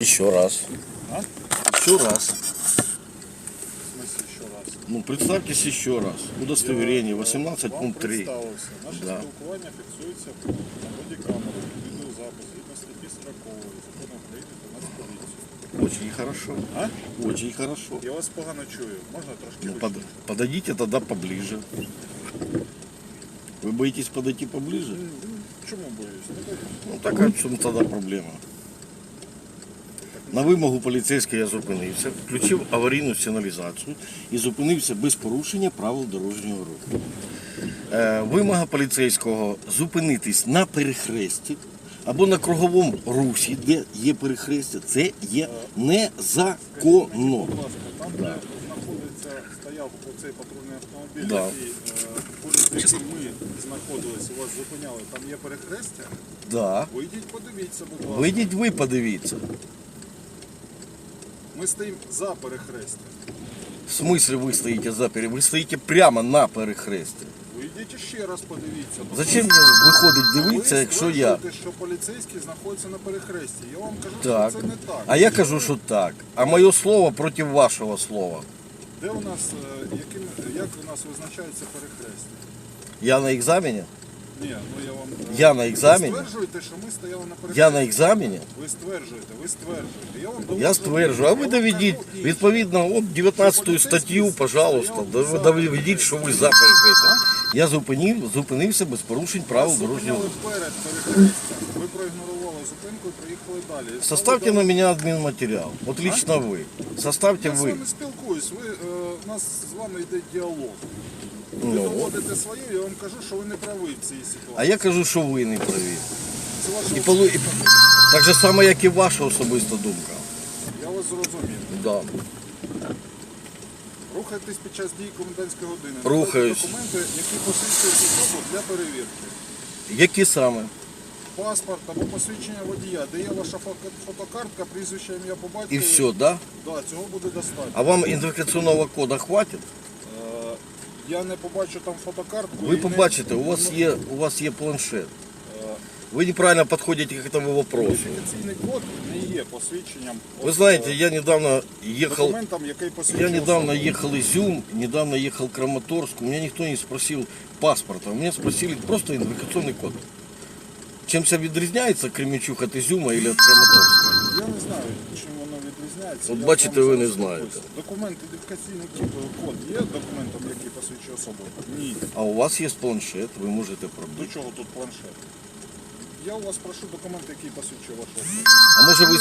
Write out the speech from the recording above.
Еще раз. А? Еще раз. В смысле еще раз? Ну, представьтесь еще раз. Удостоверение Я, е, 18 вам пункт 3. представився. Наше Да. спілкування фіксується на бодікамеру, відеозапис, згідно статті 40 закону України про нас поліцію. Очень хорошо. А? Очень хорошо. Я вас погано чую. Можна трошки Ну, вище? под- подойдите тогда поближе. Вы боитесь подойти поближе? М, Чому боюсь? Не боюсь. Ну так а в чому тоді проблема? На вимогу поліцейського я зупинився, включив аварійну сигналізацію і зупинився без порушення правил дорожнього руху. Е, вимога поліцейського зупинитись на перехресті або на круговому русі, де є перехрестя, це є незаконно. Там, де знаходиться, стояв оцей патрульний автомобіль, Да. який, е, ми знаходилися, вас зупиняли, там є перехрестя. Да. Вийдіть, подивіться, будь ласка. Вийдіть ви подивіться. Ми стоїмо за перехрестя. В смислі ви стоїте за пере... Ви стоїте прямо на перехресті. Вийдіть ще раз подивіться. Зачем мені виходить дивитися, Ви якщо я. стверджуєте, що поліцейський знаходиться на перехресті. Я вам кажу, Так. що це не так. А я кажу, що так. А моє слово проти вашого слова. Де у нас, е, яким, як у нас визначається перехрестя? Я на екзамені? Ну я вам... е, Я на екзамені? Ви стверджуєте, що ми стояли на перехресті. Я на екзамені? Ви стверджуєте, ви стверджуєте. Я, вам доводжу- Я стверджую, а ви доведіть відповідно от 19 статтю, пожалуйста, доведіть, що ви за перехрестя. Я зупинив, зупинився без порушень правил дорожнього руху. перед перехрестям. Ви проігнорували зупинку і приїхали далі. Составьте на меня админматериал. Вот лично вы. Составьте Я з вами спілкуюсь, ви, е, у нас з вами йде діалог. Ви Ну. Доводите своє, я вам кажу, що ви не праві в цій ситуації. А я кажу, що ви не праві. Це ваша І, полу... і... Так же само, як і ваша особиста думка. Я вас зрозумів. Да. Рухайтесь під час дії комендантської години. Рухаюсь. Документи, які посвідчують особу для перевірки. Які саме? Паспорт або посвідчення водія, де є ваша фото- фотокартка, прізвище, ім'я по батькові. І все, да? Да, цього буде достатньо. А вам ідентифікаційного коду хватить? Е, я не побачу там фотокартку. Ви і не- побачите, у вас є, у вас є планшет. Е, Ви неправильно підходите к этому вопросу. Ідентифікаційний код не є посвідченням. Вы от, знаете, е, я недавно ехал, документом, який посвідчує я недавно особу. ехал Изюм, недавно ехал Краматорск. У меня никто не спросил паспорта, у меня спросили просто идентификационный код. Чем-то відрізняється Кременчук від Изюма или від Краматорська? Я не знаю, чим воно відрізняється. От бачите, ви не знаєте. Документи, Документ, ідентифікаційний код є документом, який посвідчує особу? Ні. А у вас є планшет, ви можете До чого тут планшет? Я у вас прошу документ, який посвідчує вашу особу. А може ви